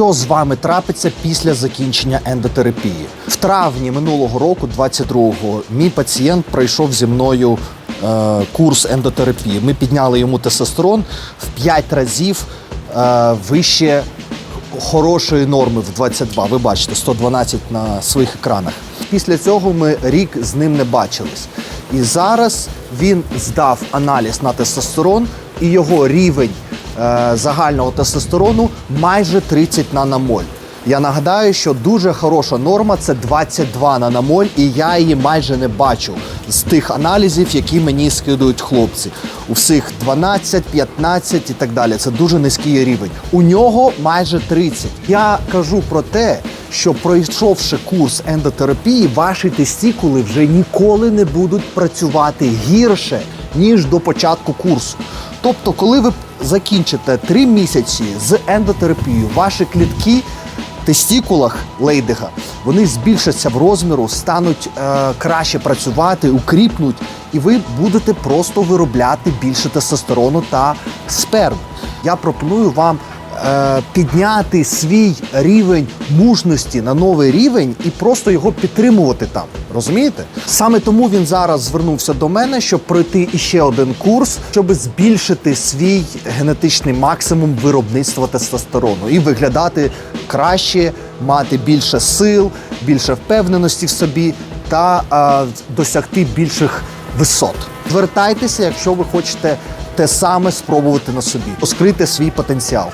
що з вами трапиться після закінчення ендотерапії. В травні минулого року, 22-го, мій пацієнт пройшов зі мною е, курс ендотерапії. Ми підняли йому тестостерон в 5 разів е, вище хорошої норми в 22. Ви бачите, 112 на своїх екранах. Після цього ми рік з ним не бачились. І зараз він здав аналіз на тестостерон, і його рівень загального тестостерону майже 30 наномоль. Я нагадаю, що дуже хороша норма це 22 наномоль, і я її майже не бачу з тих аналізів, які мені скидують хлопці. У всіх 12, 15 і так далі. Це дуже низький рівень. У нього майже 30. Я кажу про те, що пройшовши курс ендотерапії, ваші тестікули вже ніколи не будуть працювати гірше ніж до початку курсу. Тобто, коли ви закінчите 3 місяці з ендотерапією, ваші клітки тестікулах лейдига вони збільшаться в розміру, стануть е, краще працювати, укріпнуть, і ви будете просто виробляти більше тестостерону та сперм. Я пропоную вам підняти свій рівень мужності на новий рівень і просто його підтримувати там. Розумієте? Саме тому він зараз звернувся до мене, щоб пройти іще один курс, щоб збільшити свій генетичний максимум виробництва тестостерону і виглядати краще, мати більше сил, більше впевненості в собі та е, досягти більших висот. Звертайтеся, якщо ви хочете те саме спробувати на собі, розкрити свій потенціал.